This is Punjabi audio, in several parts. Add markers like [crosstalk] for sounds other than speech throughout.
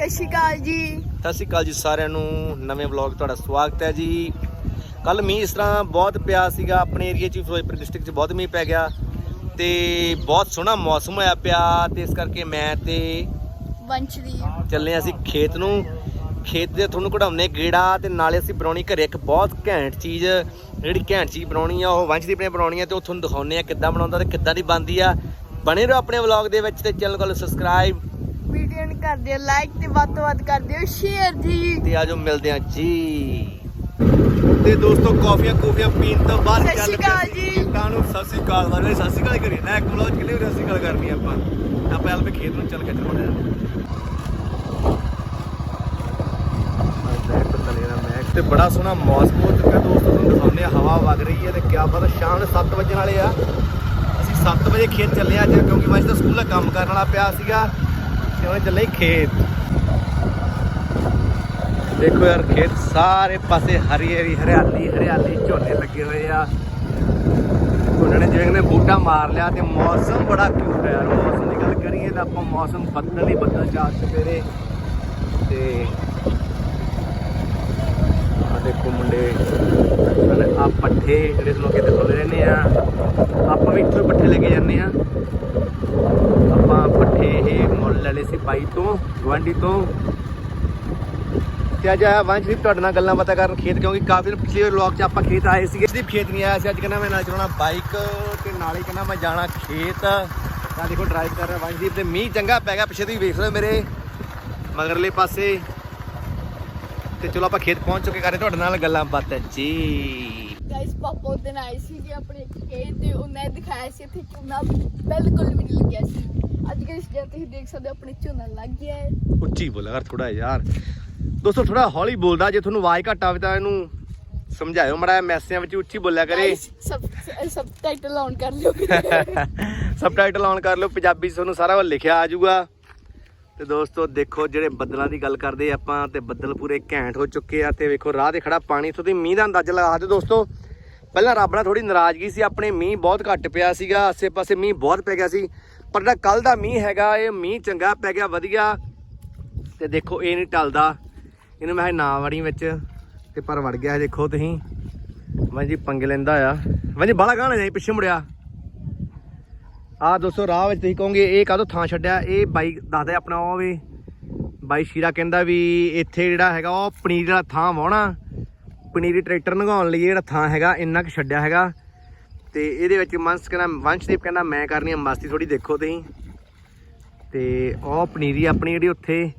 ਸਤਿ ਸ਼੍ਰੀ ਅਕਾਲ ਜੀ। ਸਤਿ ਸ਼੍ਰੀ ਅਕਾਲ ਜੀ ਸਾਰਿਆਂ ਨੂੰ। ਨਵੇਂ ਵਲੌਗ ਤੁਹਾਡਾ ਸਵਾਗਤ ਹੈ ਜੀ। ਕੱਲ ਮੀਂਹ ਇਸ ਤਰ੍ਹਾਂ ਬਹੁਤ ਪਿਆ ਸੀਗਾ। ਆਪਣੇ ਏਰੀਆ 'ਚ ਫਿਰੋਜ਼ਪੁਰ ਡਿਸਟ੍ਰਿਕਟ 'ਚ ਬਹੁਤ ਮੀਂਹ ਪੈ ਗਿਆ ਤੇ ਬਹੁਤ ਸੋਹਣਾ ਮੌਸਮ ਹੋਇਆ ਪਿਆ ਤੇ ਇਸ ਕਰਕੇ ਮੈਂ ਤੇ ਵੰਸ਼ਦੀ ਚੱਲੇ ਅਸੀਂ ਖੇਤ ਨੂੰ। ਖੇਤ ਦੇ ਤੁਹਾਨੂੰ ਕਢਾਉਨੇ ਗੇੜਾ ਤੇ ਨਾਲੇ ਅਸੀਂ ਬਣਾਉਣੀ ਘਰੇ ਇੱਕ ਬਹੁਤ ਘੈਂਟ ਚੀਜ਼ ਜਿਹੜੀ ਘੈਂਟ ਚੀਜ਼ ਬਣਾਉਣੀ ਆ ਉਹ ਵੰਸ਼ਦੀਪ ਨੇ ਬਣਾਉਣੀ ਆ ਤੇ ਉਹ ਤੁਹਾਨੂੰ ਦਿਖਾਉਨੇ ਆ ਕਿੱਦਾਂ ਬਣਾਉਂਦਾ ਤੇ ਕਿੱਦਾਂ ਦੀ ਬਣਦੀ ਆ। ਬਣੇ ਰਹੋ ਆਪਣੇ ਵਲੌਗ ਦੇ ਵਿੱਚ ਤੇ ਚੈਨਲ ਕੋਲ ਸਬਸਕ੍ਰਾਈਬ ਕਰ ਦਿਓ ਲਾਈਕ ਤੇ ਵੱਧ ਤੋਂ ਵੱਧ ਕਰ ਦਿਓ ਸ਼ੇਅਰ ਜੀ ਤੇ ਆਜੋ ਮਿਲਦੇ ਆ ਜੀ। ਤੇ ਦੋਸਤੋ ਕਾਫੀਆਂ ਕੂਫੀਆਂ ਪੀਣ ਤੋਂ ਬਾਅਦ ਸਤਿ ਸ਼੍ਰੀ ਅਕਾਲ ਜੀ। ਤੁਹਾਨੂੰ ਸਤਿ ਸ਼੍ਰੀ ਅਕਾਲ ਵਾਲੇ ਸਤਿ ਸ਼੍ਰੀ ਅਕਾਲ ਕਰੀ ਨਾ ਇੱਕ ਵਲੋਗ ਕਿਲੇ ਸਤਿ ਸ਼੍ਰੀ ਅਕਾਲ ਕਰਨੀ ਆਪਾਂ। ਆਪਾਂ ਹਾਲ ਖੇਤ ਨੂੰ ਚੱਲ ਕੇ ਚਲਾਉਣੇ ਆ ਤੇ ਬੜਾ ਸੋਹਣਾ ਮੌਸਮ ਹੋ ਚੁੱਕਾ ਦੋਸਤੋ ਤੁਹਾਨੂੰ ਦਿਖਾਉਂਦੇ ਆ ਹਵਾ ਵਗ ਰਹੀ ਹੈ ਤੇ ਕਿਆ ਪਤਾ ਸ਼ਾਮ ਦੇ 7 ਵਜੇ ਵਾਲੇ ਆ। ਅਸੀਂ 7 ਵਜੇ ਖੇਤ ਚੱਲੇ ਆ ਅੱਜ ਕਿਉਂਕਿ ਮੈਂ ਤਾਂ ਸਕੂਲ ਦਾ ਕੰਮ ਕਰਨ ਵਾਲਾ ਪਿਆ ਸੀਗਾ। ਤੇ ਉਹਨੇ ਚੱਲੇ ਖੇਤ? ਦੇਖੋ ਯਾਰ, ਖੇਤ ਸਾਰੇ ਪਾਸੇ ਹਰੀ ਹਰੀ, ਹਰਿਆਲੀ ਹਰਿਆਲੀ, ਝੋਨੇ ਲੱਗੇ ਹੋਏ ਆ। ਉਹਨਾਂ ਨੇ ਜਿਵੇਂ ਨੇ ਬੂਟਾ ਮਾਰ ਲਿਆ ਤੇ ਮੌਸਮ ਬੜਾ ਕਿਊਟ ਹੈ ਯਾਰ। ਮੌਸਮ ਦੀ ਗੱਲ ਕਰੀਏ ਤਾਂ ਆਪਾਂ ਮੌਸਮ ਬੱਦਲ ਹੀ ਬੱਦਲ ਚਾਰ ਸਵੇਰੇ ਤੇ ਆ ਦੇਖੋ ਮੁੰਡੇ। ਆ ਪੱਠੇ ਜਿਹੜੇ ਲੋਕੇ ਤੇ ਖੋਲੇ ਰਹਿੰਦੇ ਆ। ਆਪਾਂ ਵੀ ਇੱਥੋਂ ਪੱਠੇ ਲੈ ਕੇ ਜਾਂਦੇ ਆ। ਆਪਾਂ ਪੱਠੇ ਇਹ ਮੁੱਲ ਲੈ ਲਏ ਸੀ ਬਾਈ ਤੋਂ ਗਵਾਂਢੀ ਤੋਂ। ਤੇ ਅੱਜ ਆਇਆ ਵੰਸ਼ਦੀਪ ਤੁਹਾਡੇ ਨਾਲ ਗੱਲਾਂ ਬਾਤਾਂ ਕਰਨ ਖੇਤ, ਕਿਉਂਕਿ ਕਾਫੀ ਪਿਛਲੇ ਵਲੌਗ 'ਚ ਆਪਾਂ ਖੇਤ ਆਏ ਸੀਗੇ। ਦੀਪ ਖੇਤ ਨਹੀਂ ਆਇਆ ਸੀ ਅੱਜ ਕਹਿੰਦਾ ਮੈਂ ਨਾਲ ਚਲਾਉਣਾ ਬਾਈਕ ਤੇ ਹੀ ਕਹਿੰਦਾ ਮੈਂ ਜਾਣਾ ਖੇਤ। ਤਾਂ ਦੇਖੋ ਡਰਾਈਵ ਕਰ ਰਿਹਾ ਵੰਸ਼ਦੀਪ ਤੇ ਮੀਂਹ ਚੰਗਾ ਪੈ ਗਿਆ, ਪਿੱਛੇ ਤੁਸੀਂ ਵੇਖ ਲਓ ਮੇਰੇ ਮਗਰਲੇ ਪਾਸੇ। ਤੇ ਚਲੋ ਆਪਾਂ ਖੇਤ ਪਹੁੰਚ ਚੁੱਕੇ ਕਰੇ ਤੁਹਾਡੇ ਨਾਲ ਗੱਲਾਂ ਬਾਤਾਂ ਜੀ। ਗਾਇਸ ਪਾਪਾ ਨਾਲ ਆਏ ਸੀ ਜੀ ਆਪਣੇ ਖੇਤ ਤੇ ਉਹਨੇ ਦਿਖਾਇਆ ਸੀ ਇੱਥੇ ਝੋਨਾ ਬਿਲਕੁਲ ਵੀ ਨਹੀਂ ਲੱਗਿਆ ਸੀ। ਅੱਜ ਕੱਲ੍ਹ ਜੇ ਤੁਸੀਂ ਦੇਖ ਸਕਦੇ ਹੋ ਆਪਣੇ ਝੋਨਾ ਲੱਗ ਗਿਆ ਹੈ। ਉੱਚੀ ਬੋਲਿਆ ਕਰ ਥੋੜਾ ਯਾਰ। ਦੋਸਤੋ ਥੋੜਾ ਹੌਲੀ ਬੋਲਦਾ ਜੇ ਤੁਹਾਨੂੰ ਆਵਾਜ਼ ਘੱਟ ਆਵੇ ਤਾਂ ਇਹਨੂੰ ਸਮਝਾਇਓ ਮੜਾ ਮੈਸਿਆਂ ਵਿੱਚ ਉੱਚੀ ਬੋਲਿਆ ਕਰੇ। ਸਬ ਸਬ ਟਾਈਟਲ ਆਨ ਕਰ ਲਿਓ। [laughs] ਸਬਟਾਈਟਲ ਆਨ ਕਰ ਲਓ ਪੰਜਾਬੀ ਤੁਹਾਨੂੰ ਸਾਰਾ ਲਿਖਿਆ ਆ ਜਾਊਗਾ। ਤੇ ਦੋਸਤੋ ਦੇਖੋ ਜਿਹੜੇ ਬੱਦਲਾਂ ਦੀ ਗੱਲ ਕਰਦੇ ਆਪਾਂ ਤੇ ਬੱਦਲ ਪੂਰੇ ਘੈਂਟ ਹੋ ਚੁੱਕੇ ਆ ਤੇ ਵੇਖੋ ਰਾਹ ਤੇ ਖੜਾ ਪਾਣੀ ਤੁਸੀਂ ਮੀਂਹ ਦਾ ਅੰਦਾਜ਼ਾ ਲਗਾ ਦਿਓ ਦੋਸਤੋ। ਪਹਿਲਾਂ ਰੱਬ ਨਾਲ ਥੋੜੀ ਨਾਰਾਜ਼ਗੀ ਸੀ, ਆਪਣੇ ਮੀਂਹ ਬਹੁਤ ਘੱਟ ਪਿਆ ਸੀਗਾ, ਆਸੇ-ਪਾਸੇ ਮੀਂਹ ਬਹੁਤ ਪੈ ਗਿਆ ਸੀ, ਪਰ ਜਿਹੜਾ ਕੱਲ ਦਾ ਮੀਂਹ ਹੈਗਾ, ਇਹ ਮੀਂਹ ਚੰਗਾ ਪੈ ਗਿਆ, ਵਧੀਆ। ਤੇ ਦੇਖੋ ਇਹ ਨਹੀਂ ਟਲਦਾ ਇਹਨੂੰ ਮੈਂ ਕਿਹਾ ਨਾ ਵੜੀ ਵਿੱਚ, ਤੇ ਪਰ ਵੜ ਗਿਆ ਦੇਖੋ ਤੁਸੀਂ। ਮੈਂ ਜੀ ਪੰਗੇ ਲੈਂਦਾ ਆ। ਮੈਂ ਜੀ ਬਾਲਾ ਗਾਣਾ ਜਾਈ ਪਿੱਛੇ ਮੁੜਿਆ। ਆ ਦੋਸਤੋ, ਰਾਹ ਵਿੱਚ ਤੁਸੀਂ ਕਹੋਗੇ, ਇਹ ਕਾਹਦੋਂ ਥਾਂ ਛੱਡਿਆ? ਇਹ ਬਾਈ ਦੱਸਦਾ ਆਪਣਾ ਉਹ ਵੀ। ਬਾਈ ਸ਼ੀਰਾ ਕਹਿੰਦਾ ਵੀ ਇੱਥੇ ਜਿਹੜਾ ਹੈਗਾ ਉਹ ਪਨੀਰ ਵਾਲਾ ਥਾਂ ਵਾਉਣਾ ਪਨੀਰੀ ਟਰੈਕਟਰ ਨਗਾਉਣ ਲਈ ਜਿਹੜਾ ਥਾਂ ਹੈਗਾ, ਇੰਨਾ ਕੁ ਛੱਡਿਆ ਹੈਗਾ। ਤੇ ਇਹਦੇ ਵਿੱਚ ਮਨਸ ਕਹਿੰਦਾ, ਵੰਸ਼ਦੀਪ ਕਹਿੰਦਾ, ਮੈਂ ਕਰਨੀ ਆ ਮਸਤੀ ਥੋੜੀ ਦੇਖੋ ਤੁਸੀਂ। ਤੇ ਉਹ ਪਨੀਰੀ ਆਪਣੀ ਜਿਹੜੀ ਉੱਥੇ,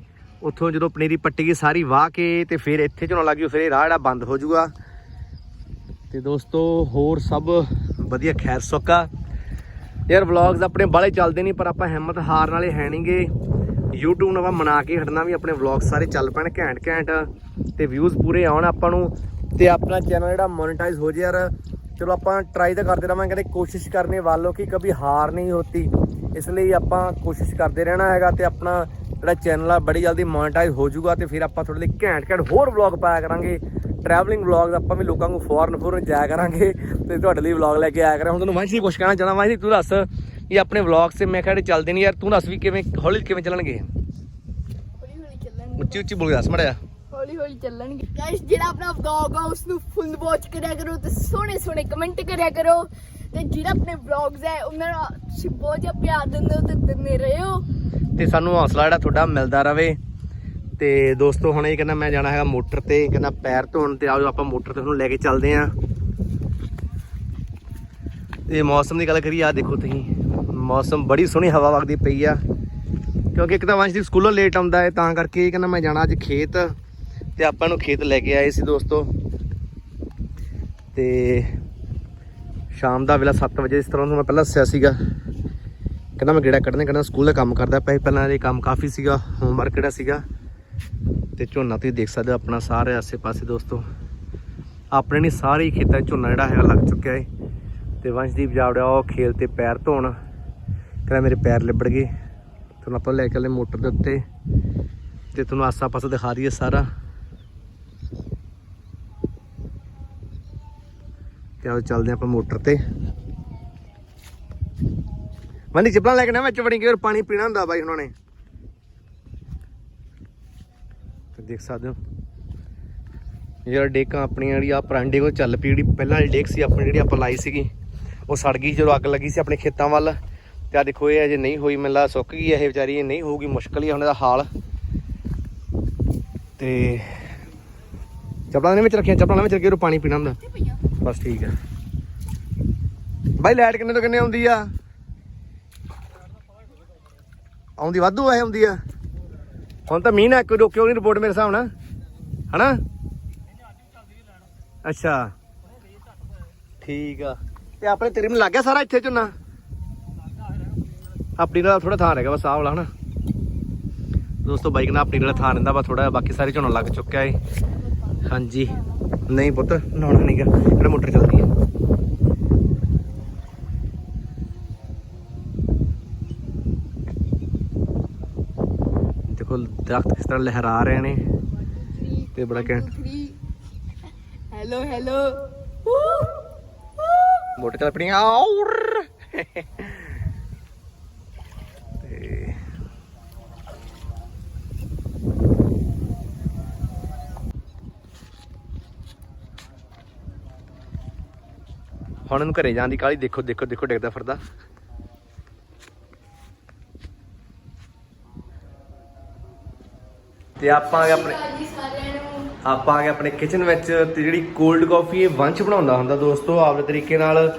ਉੱਥੋਂ ਜਦੋਂ ਪਨੀਰੀ ਪੱਟੀ ਗਈ ਸਾਰੀ ਵਾਹ ਕੇ ਤੇ ਫਿਰ ਇੱਥੇ ਝੋਨਾ ਲੱਗੀ ਫਿਰ ਇਹ ਰਾਹ ਜਿਹੜਾ ਬੰਦ ਹੋ ਜਾਊਗਾ ਤੇ ਦੋਸਤੋ, ਹੋਰ ਸਭ ਵਧੀਆ ਖੈਰ ਸੁੱਕਾ ਯਾਰ ਵਲੌਗਸ ਆਪਣੇ ਬਾਲੇ ਚੱਲਦੇ ਨਹੀਂ, ਪਰ ਆਪਾਂ ਹਿੰਮਤ ਹਾਰਨ ਵਾਲੇ ਹੈ ਨਹੀਂਗੇ YouTube ਨੂੰ ਆਪਾਂ ਮਨਾ ਕੇ ਹਟਣਾ ਵੀ ਆਪਣੇ ਵਲੌਗ ਸਾਰੇ ਚੱਲ ਪੈਣ ਘੈਂਟ ਘੈਂਟ, ਤੇ ਵਿਊਜ਼ ਪੂਰੇ ਆਉਣ ਆਪਾਂ ਨੂੰ। ਤੇ ਆਪਣਾ ਚੈਨਲ ਜਿਹੜਾ ਮੋਨੇਟਾਈਜ਼ ਹੋ ਜੇ ਯਾਰ, ਚਲੋ ਆਪਾਂ ਟਰਾਈ ਤਾਂ ਕਰਦੇ ਰਹਾਂਗੇ, ਕਹਿੰਦੇ ਕੋਸ਼ਿਸ਼ ਕਰਨੇ ਵਾਲੋ ਕਿ ਕभी ਹਾਰ ਨਹੀਂ ਹੋਤੀ। ਇਸ ਲਈ ਆਪਾਂ ਕੋਸ਼ਿਸ਼ ਕਰਦੇ ਰਹਿਣਾ ਹੈਗਾ, ਤੇ ਆਪਣਾ ਜਿਹੜਾ ਚੈਨਲ ਆ, ਬੜੀ ਜਲਦੀ ਮੋਨੇਟਾਈਜ਼ ਹੋ ਜਾਊਗਾ ਤੇ ਫਿਰ ਆਪਾਂ ਤੁਹਾਡੇ ਲਈ ਘੈਂਟ ਘੈਂਟ ਹੋਰ ਵਲੌਗ ਪਾਇਆ ਕਰਾਂਗੇ। ਟਰੈਵਲਿੰਗ ਵਲੌਗਸ ਆਪਾਂ ਵੀ ਲੋਕਾਂ ਨੂੰ ਫੋਰਨ ਫੋਰਨ ਜਾਇਆ ਕਰਾਂਗੇ ਤੇ ਤੁਹਾਡੇ ਲਈ ਵਲੌਗ ਲੈ ਕੇ ਆਇਆ ਕਰਾਂ। ਹੁਣ ਤੁਹਾਨੂੰ ਵਾਂਸ਼ੀ ਕੁਝ ਕਹਿਣਾ ਚਾਹਣਾ ਵਾਂਸ਼ੀ ਤੂੰ ਦੱਸ ਇਹ ਆਪਣੇ ਵਲੌਗ ਸੇ ਮੈਂ ਕਿਹਾ ਜਿਹੜੇ ਚੱਲਦੇ ਨਹੀਂ ਯਾਰ ਤੂੰ ਦੱਸ ਵੀ ਕਿਵੇਂ ਹੌਲੀ ਕਿਵੇਂ ਚੱਲਣਗੇ? ਹੌਲੀ ਹੌਲੀ ਚੱਲਣਗੇ। ਉੱਚੀ ਉੱਚੀ ਬੋਲ ਦੱਸ ਮੜਿਆ ਹੌਲੀ ਹੌਲੀ ਚੱਲਣਗੇ। ਗਾਇਸ ਜਿਹੜਾ ਆਪਣਾ ਵਲੌਗ ਆ ਉਸ ਨੂੰ ਫੁੱਲ ਵਾਚ ਕਰਿਆ ਕਰੋ ਤੇ ਸੋਹਣੇ ਸੋਹਣੇ ਕਮੈਂਟ ਕਰਿਆ ਕਰੋ। ਤੇ ਜਿਹੜਾ ਆਪਣੇ ਵਲੌਗਸ ਹੈ ਉਹਨਾਂ ਤੁਸੀਂ ਬਹੁਤ ਪਿਆਰ ਦਿੰਦੇ ਹੋ ਤੇ ਦਿੰਦੇ ਰਹੋ। ਤੇ ਸਾਨੂੰ ਹੌਸਲਾ ਜਿਹੜਾ ਤੁਹਾਡਾ ਮਿਲਦਾ ਰਵੇ। ਤੇ ਦੋਸਤੋ, ਹੁਣ ਇਹ ਕਹਿੰਦਾ ਮੈਂ ਜਾਣਾ ਹੈਗਾ ਮੋਟਰ ਤੇ, ਕਹਿੰਦਾ ਪੈਰ ਧੋਣ ਤੇ। ਆਜੋ ਆਪਾਂ ਮੋਟਰ ਤੇ ਉਹਨੂੰ ਲੈ ਕੇ ਚੱਲਦੇ ਆਂ। ਤੇ ਮੌਸਮ ਦੀ ਗੱਲ ਕਰੀਏ ਆ ਦੇਖੋ ਤੁਸੀਂ, ਮੌਸਮ ਬੜੀ ਸੋਹਣੀ ਹਵਾ ਵਗਦੀ ਪਈ ਆ। ਕਿਉਂਕਿ ਇੱਕ ਤਾਂ ਵੰਸ਼ ਦੀ ਸਕੂਲੋਂ ਲੇਟ ਆਉਂਦਾ ਹੈ, ਤਾਂ ਕਰਕੇ ਇਹ ਕਹਿੰਦਾ ਮੈਂ ਜਾਣਾ ਅੱਜ ਖੇਤ। ਤੇ ਆਪਾਂ ਨੂੰ ਖੇਤ ਲੈ ਕੇ ਆਏ ਸੀ ਦੋਸਤੋ। ਤੇ ਸ਼ਾਮ ਦਾ ਵੇਲਾ 7 ਵਜੇ ਇਸ ਤਰ੍ਹਾਂ ਨੂੰ ਮੈਂ ਪਹਿਲਾਂ ਦੱਸਿਆ ਸੀਗਾ। ਕਹਿੰਦਾ ਮੈਂ ਗੇੜਾ ਕੱਢਣਾ, ਕਹਿੰਦਾ ਸਕੂਲ ਦਾ ਕੰਮ ਕਰਦਾ ਪਿਆ ਪਹਿਲਾਂ ਇਹ ਕੰਮ ਕਾਫੀ ਸੀਗਾ ਹੋਮਵਰਕ ਜਿਹੜਾ ਸੀਗਾ। ਤੇ ਝੋਨਾ ਤੁਸੀਂ ਦੇਖ ਸਕਦੇ ਹੋ ਆਪਣਾ ਸਾਰੇ ਆਸੇ-ਪਾਸੇ ਦੋਸਤੋ। ਆਪਣੇ ਨਹੀਂ, ਸਾਰੇ ਖੇਤਾਂ 'ਚ ਝੋਨਾ ਜਿਹੜਾ ਹੈਗਾ ਲੱਗ ਚੁੱਕਿਆ ਹੈ ਤੇ ਵੰਸ਼ਦੀਪ ਜਾਵੜਿਆ, ਉਹ ਖੇਲ ਤੇ ਪੈਰ ਧੋਣ। ਕਹਿੰਦਾ ਮੇਰੇ ਪੈਰ ਲਿਬੜ ਗਏ। ਤੁਹਾਨੂੰ ਆਪਾਂ ਲੈ ਕੇ ਚੱਲੇ ਮੋਟਰ ਦੇ ਉੱਤੇ। ਤੇ ਤੁਹਾਨੂੰ ਆਸਾ-ਪਾਸਾ ਦਿਖਾ ਦਈਏ ਸਾਰਾ। ਤੇ ਆਓ ਚੱਲਦੇ ਹਾਂ ਆਪਾਂ ਮੋਟਰ ਤੇ। ਮੰਨੀ ਚੱਪਲਾਂ ਲੈ ਕੇ ਨਾ ਵਿੱਚ ਵੜੀ ਕਿ ਪਾਣੀ ਪੀਣਾ ਹੁੰਦਾ ਬਾਈ ਉਹਨਾਂ ਨੇ ਤੇ ਦੇਖ ਸਕਦੇ ਹੋ। ਯਾਰ ਡੇਕਾਂ ਆਪਣੀਆਂ ਜਿਹੜੀ ਆ ਪਰਾਂਡੇ ਕੋ ਚੱਲ ਪਈ, ਜਿਹੜੀ ਪਹਿਲਾਂ ਵਾਲੀ ਡੇਕ ਸੀ, ਆਪਣੀ ਜਿਹੜੀ ਆਪਾਂ ਲਾਈ ਸੀਗੀ, ਉਹ ਸੜ ਗਈ ਜਦੋਂ ਅੱਗ ਲੱਗੀ ਸੀ ਆਪਣੇ ਖੇਤਾਂ ਵੱਲ। ਤੇ ਆ ਦੇਖੋ, ਇਹ ਅਜੇ ਨਹੀਂ ਹੋਈ, ਮੈਨੂੰ ਲੱਗਦਾ ਸੁੱਕ ਗਈ, ਇਹ ਵਿਚਾਰੀ ਇਹ ਨਹੀਂ ਹੋਊਗੀ, ਮੁਸ਼ਕਲ ਹੀ ਆ ਹੁਣ ਇਹਦਾ ਹਾਲ। ਤੇ ਚੱਪਲਾਂ ਦੇ ਵਿੱਚ ਰੱਖੀਆਂ, ਚੱਪਲਾਂ ਦੇ ਵਿੱਚ ਰੱਖੀ ਉਹ ਪਾਣੀ ਪੀਣਾ ਹੁੰਦਾ। ਬਸ ਠੀਕ ਹੈ ਬਾਈ, ਲਾਈਟ ਕਿੰਨੇ ਤੋਂ ਕਿੰਨੇ ਆਉਂਦੀ ਆ? ਆਉਂਦੀ ਵਾਧੂ ਐ ਆਉਂਦੀ ਆ? ਹੁਣ ਤਾਂ ਮੀਂਹ ਨਾ ਕੋਈ ਰੋਕਿਓ ਨਹੀਂ ਰਿਪੋਰਟ ਮੇਰੇ ਹਿਸਾਬ ਨਾਲ। ਹਨਾ? ਅੱਛਾ। ਠੀਕ ਆ। ਤੇ ਆਪਣੇ ਤੇਰੇ ਨੂੰ ਲੱਗ ਗਿਆ ਸਾਰਾ ਇੱਥੇ ਝੋਨਾ ਆਪਣੀ ਨਾਲ ਥੋੜਾ ਥਾਂ ਰਹਿ ਗਿਆ ਬਸ, ਆਹ ਵਾਲਾ, ਹਨਾ? ਦੋਸਤੋ ਬਾਈਕ ਨਾਲ ਆਪਣੀ ਨਾਲ ਥਾਂ ਰਹਿੰਦਾ ਬਸ ਥੋੜਾ ਬਾਕੀ ਸਾਰੇ ਝੋਨਾ ਲੱਗ ਚੁੱਕਿਆ ਏ। ਹਾਂਜੀ। ਨਹੀਂ ਪੁੱਤ, ਨਹਾਉਣਾ ਨਹੀਂਗਾ ਕਿਹੜਾ ਮੋਟਰ ਚੱਲਦੀ ਹੈ ਦੇਖੋ ਦਰਖਤ ਕਿਸ ਤਰ੍ਹਾਂ ਲਹਿਰਾ ਰਹੇ ਨੇ ਤੇ ਬੜਾ ਘੈਂਟ। ਹੈਲੋ ਹੈਲੋ ਮੋਟਰ ਚੱਲ ਪਣੀ ਆਉਰ ਤੇ ਹੁਣ ਇਹਨੂੰ ਘਰੇ ਜਾਣ ਦੀ ਕਾਲੀ ਦੇਖੋ ਦੇਖੋ ਦੇਖੋ ਡਿੱਗਦਾ ਫਿਰਦਾ। ਤੇ ਆਪਾਂ ਆ ਗਏ ਆਪਣੇ ਜੀ ਸਾਰਿਆਂ ਨੂੰ ਆਪਾਂ ਆ ਗਏ ਆਪਣੇ ਕਿਚਨ ਵਿੱਚ ਤੇ ਜਿਹੜੀ ਕੋਲਡ ਕਾਫੀ ਇਹ ਵੰਸ਼ ਬਣਾਉਂਦਾ ਹੁੰਦਾ ਦੋਸਤੋ ਆਪਦੇ ਤਰੀਕੇ ਨਾਲ।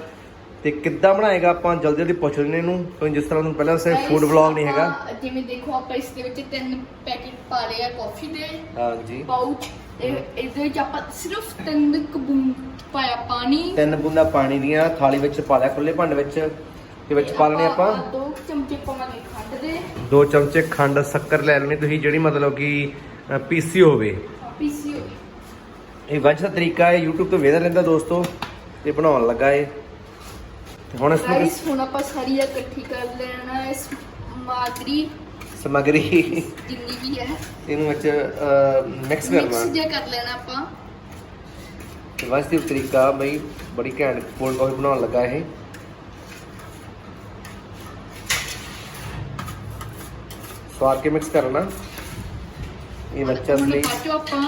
ਤੇ ਕਿੱਦਾਂ ਬਣਾਏਗਾ ਆਪਾਂ ਜਲਦੀ ਜਲਦੀ ਪੁੱਛ ਲੈਣੇ ਨੂੰ ਕਿਉਂਕਿ ਜਿਸ ਤਰ੍ਹਾਂ ਤੁਹਾਨੂੰ ਪਹਿਲਾਂ ਸੇ Guys, ਫੂਡ ਵਲੌਗ ਨਹੀਂ ਹੈਗਾ। ਆਪਾਂ ਜਿਵੇਂ ਦੇਖੋ ਆਪਾਂ ਇਸ ਦੇ ਵਿੱਚ ਤਿੰਨ ਪੈਕੇਟ ਪਾ ਲਏ ਆ ਕਾਫੀ ਦੇ। ਹਾਂਜੀ। ਪਾਊਚ ਤੇ ਇਹਦੇ ਵਿੱਚ ਆਪਾਂ ਸਿਰਫ ਤਿੰਨ ਕਬੂੰ ਪਾਇਆ ਪਾਣੀ। ਤਿੰਨ ਬੂੰਦਾਂ ਪਾਣੀ ਦੀਆਂ ਥਾਲੀ ਵਿੱਚ ਪਾ ਲਿਆ ਖੁੱਲੇ ਭਾਂਡੇ ਵਿੱਚ। ਤੇ ਵਿੱਚ ਪਾ ਲੈਣੇ ਆਪਾਂ। ਦੋ ਚਮਚੇ ਪਾਵਾਂਗੇ ਖੰਡ ਦੇ। ਦੋ ਚਮਚੇ ਖੰਡ ਸ਼ੱਕਰ ਲੈ ਲੈਣੀ ਤੁਸੀਂ ਜਿਹੜੀ ਮਤਲਬ ਕਿ ਪੀਸੀ ਹੋਵੇ। ਪੀਸੀ ਹੋਈ ਇਹ ਦਾ ਤਰੀਕਾ ਹੈ YouTube ਤੋਂ ਵੇਖ ਲੈਂਦਾ ਦੋਸਤੋ ਤੇ ਬਣਾਉਣ ਲੱਗਾ ਏ ਤੇ ਹੁਣ ਇਸ ਨੂੰ ਗਾਇਸ ਹੁਣ ਆਪਾਂ ਸਾਰੀ ਇਕੱਠੀ ਕਰ ਲੈਣਾ ਹੈ ਸਮਗਰੀ। ਸਮਗਰੀ। ਜਿੰਨੀ ਵੀ ਹੈ। ਇਹਨੂੰ ਵਿੱਚ ਮਿਕਸ ਕਰਨਾ। ਮਿਕਸ ਜੇ ਕਰ ਲੈਣਾ ਆਪਾਂ। ਤੇ ਵੰਸ਼ ਦੀ ਤਰੀਕਾ ਬਈ ਬੜੀ ਘੈਂਟ ਕੋਲਡ ਕਾਫੀ ਬਣਾਉਣ ਲੱਗਾ ਇਹ। ਸਵਾਰ ਕੇ ਮਿਕਸ ਕਰਨਾ। ਇਹ ਬੱਚਾ ਹੁਣ ਲਈ। ਬਾਅਦ ਚੋਂ ਆਪਾਂ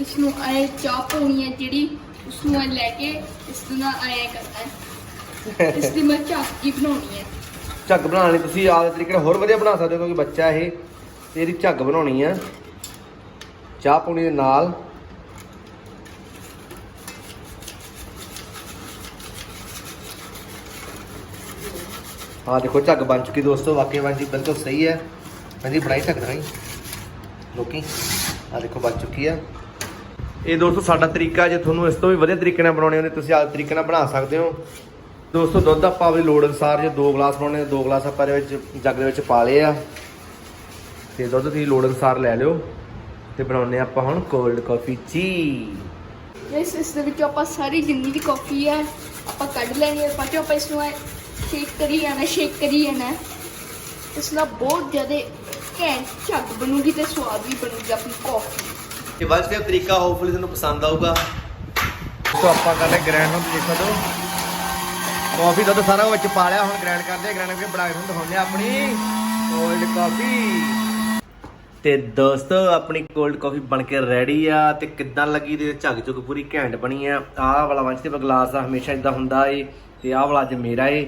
ਇਸ ਨੂੰ ਐ ਚਾਹ ਪਾਉਣੀ ਹੈ ਜਿਹੜੀ ਉਸ ਨੂੰ ਐ ਲੈ ਕੇ ਇਸ ਦੇ ਨਾਲ ਐ ਕਰਨਾ ਹੈ। [laughs] ਇਸ ਦੀ ਮੈਂ ਚਾਕੀ ਬਣਾਉਣੀ ਹੈ। ਝੱਗ ਬਣਾਉਣ ਲਈ ਤੁਸੀਂ ਆਪਦੇ ਤਰੀਕੇ ਨਾਲ ਹੋਰ ਵਧੀਆ ਬਣਾ ਸਕਦੇ ਹੋ ਕਿਉਂਕਿ ਬੱਚਾ ਇਹ ਤੇ ਇਹਦੀ ਝੱਗ ਬਣਾਉਣੀ ਆ ਚਾਹ ਪਾਣੀ ਦੇ ਨਾਲ। ਹਾਂ ਦੇਖੋ ਝੱਗ ਬਣ ਚੁੱਕੀ ਦੋਸਤੋ ਵਾਕਈ ਬਣ ਜੀ ਬਿਲਕੁਲ ਸਹੀ ਹੈ। ਹਾਂਜੀ ਬਣਾਈ ਝੱਗ ਦਿਖਾਈ ਲੋਕੀ ਆ ਦੇਖੋ ਬਣ ਚੁੱਕੀ ਆ। ਇਹ ਦੋਸਤੋ ਸਾਡਾ ਤਰੀਕਾ ਜੇ ਤੁਹਾਨੂੰ ਇਸ ਤੋਂ ਵੀ ਵਧੀਆ ਤਰੀਕੇ ਨਾਲ ਬਣਾਉਣੇ ਹੋਣੇ ਤੁਸੀਂ ਆਪਦੇ ਤਰੀਕੇ ਨਾਲ ਬਣਾ ਸਕਦੇ ਹੋ। ਦੋਸਤੋ ਦੁੱਧ ਆਪਾਂ ਆਪਣੀ ਲੋੜ ਅਨੁਸਾਰ ਜੇ 2 ਗਲਾਸ ਪਾਉਣੇ ਨੇ 2 ਗਲਾਸ ਆਪਾਂ ਇਹਦੇ ਵਿੱਚ ਜੱਗ ਦੇ ਵਿੱਚ ਪਾ ਲਏ ਆ। ਤੇ ਦੁੱਧ ਦੀ ਲੋੜ ਅਨੁਸਾਰ ਲੈ ਲਿਓ। ਤੇ ਬਣਾਉਣੇ ਆਪਾਂ ਹੁਣ ਕੋਲਡ ਕਾਫੀ ਜੀ ਇਸ ਇਸ ਦੇ ਵਿੱਚ ਆਪਾਂ ਸਾਰੀ ਜਿੰਨੀ ਵੀ ਕਾਫੀ ਹੈ ਆਪਾਂ ਕੱਢ ਲੈਣੀ ਹੈ ਚੋਂ ਆਪਾਂ ਇਸ ਨੂੰ ਸ਼ੇਕ ਕਰੀ ਜਾਣਾ ਸ਼ੇਕ ਕਰੀ ਜਾਣਾ। ਇਸ ਨਾਲ ਬਹੁਤ ਜ਼ਿਆਦਾ ਘੈਂਟ ਝੱਗ ਬਣੂਗੀ ਤੇ ਸਵਾਦ ਵੀ ਬਣੂਗੀ ਆਪਣੀ ਕਾਫੀ ਇਹ ਵਨ ਸਟੈਪ ਤਰੀਕਾ ਹੋਪਫੁਲੀ ਤੁਹਾਨੂੰ ਪਸੰਦ ਆਊਗਾ। ਸੋ ਆਪਾਂ ਕਰਦੇ ਗ੍ਰੈਂਡ ਨੂੰ ਦੇਖ ਕਾਫੀ ਦੁੱਧ ਸਾਰਾ ਵਿੱਚ ਪਾ ਲਿਆ ਹੁਣ ਗ੍ਰੈਂਡ ਕਰਦੇ ਗ੍ਰੈਂਡ ਕਰਕੇ ਬਣਾ ਕੇ ਤੁਹਾਨੂੰ ਦਿਖਾਉਂਦੇ ਆ ਆਪਣੀ ਕੋਲਡ ਕਾਫੀ ਤੇ ਦੋਸਤੋ ਆਪਣੀ ਕੋਲਡ ਕਾਫੀ ਬਣ ਕੇ ਰੈਡੀ ਆ ਤੇ ਕਿੱਦਾਂ ਲੱਗੀ ਤੇ ਝੱਗ ਝੁੱਗ ਪੂਰੀ ਘੈਂਟ ਬਣੀ ਆ। ਆਹ ਵਾਲਾ ਵੰਸ਼ ਤੇ ਗਲਾਸ ਆ ਹਮੇਸ਼ਾ ਇਦਾਂ ਹੁੰਦਾ ਏ। ਤੇ ਆਹ ਵਾਲਾ ਅੱਜ ਮੇਰਾ ਏ।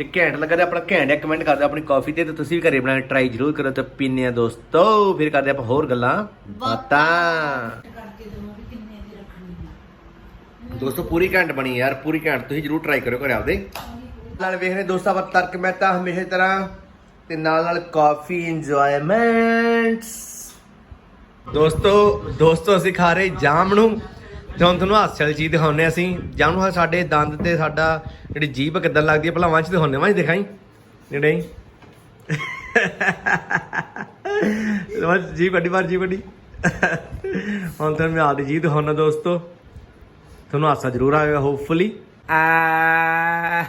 ਤੇ ਘੈਂਟ ਲੱਗਾ ਤੇ ਆਪਣਾ ਘੈਂਟ ਕਮੈਂਟ ਕਰ ਦਿਓ ਆਪਣੀ ਕਾਫੀ ਤੇ ਤੇ ਤੁਸੀਂ ਵੀ ਘਰੇ ਬਣਾ ਕੇ ਟਰਾਈ ਜ਼ਰੂਰ ਕਰੋ ਤੇ ਪੀਨੇ ਆ ਦੋਸਤੋ। ਫਿਰ ਕਰਦੇ ਆਪਾਂ ਹੋਰ ਗੱਲਾਂ। ਬਾਤਾਂ। ਦੋਸਤੋ, ਪੂਰੀ ਘੈਂਟ ਬਣੀ ਯਾਰ, ਪੂਰੀ ਘੈਂਟ। ਤੁਸੀਂ ਜਰੂਰ ਟਰਾਈ ਕਰਿਓ ਘਰੇ ਆਪਦੇ। ਨਾਲ ਵੇਖ ਰਹੇ ਦੋਸਤਾਂ, ਆਪਾਂ ਤਰਕ ਮਹਿਤਾ ਹਮੇਸ਼ਾ ਤਰ੍ਹਾਂ, ਤੇ ਨਾਲ ਨਾਲ ਕਾਫੀ ਇੰਜੋਇਮੈਂਟਸ ਦੋਸਤੋ ਦੋਸਤੋ, ਅਸੀਂ ਖਾ ਰਹੇ ਜਾਮ ਨੂੰ ਤੇ ਹੁਣ ਤੁਹਾਨੂੰ ਹਾਸੇ ਵਾਲੀ ਚੀਜ਼ ਦਿਖਾਉਂਦੇ ਹਾਂ ਅਸੀਂ। ਜਾਮ ਸਾਡੇ ਦੰਦ ਤੇ ਸਾਡਾ ਜਿਹੜੀ ਜੀਭ ਕਿੱਦਾਂ ਲੱਗਦੀ ਹੈ ਭਲਾ ਵੰਸ਼ ਦਿਖਾਉਂਦੇ ਵਾਂ ਦਿਖਾਈ? ਜਿਹੜੇ ਵੰਸ਼ ਜੀਭ ਕੱਢੀ ਬਾਰ ਜੀਭ ਕੱਢੀ। ਹੁਣ ਤੁਹਾਨੂੰ ਮੈਂ ਆਦੀ ਜੀਭ ਦਿਖਾਉਣਾ ਦੋਸਤੋ। ਤੁਹਾਨੂੰ ਹਾਸਾ ਜ਼ਰੂਰ ਆਏਗਾ ਹੋਪਫੁਲੀ ਆ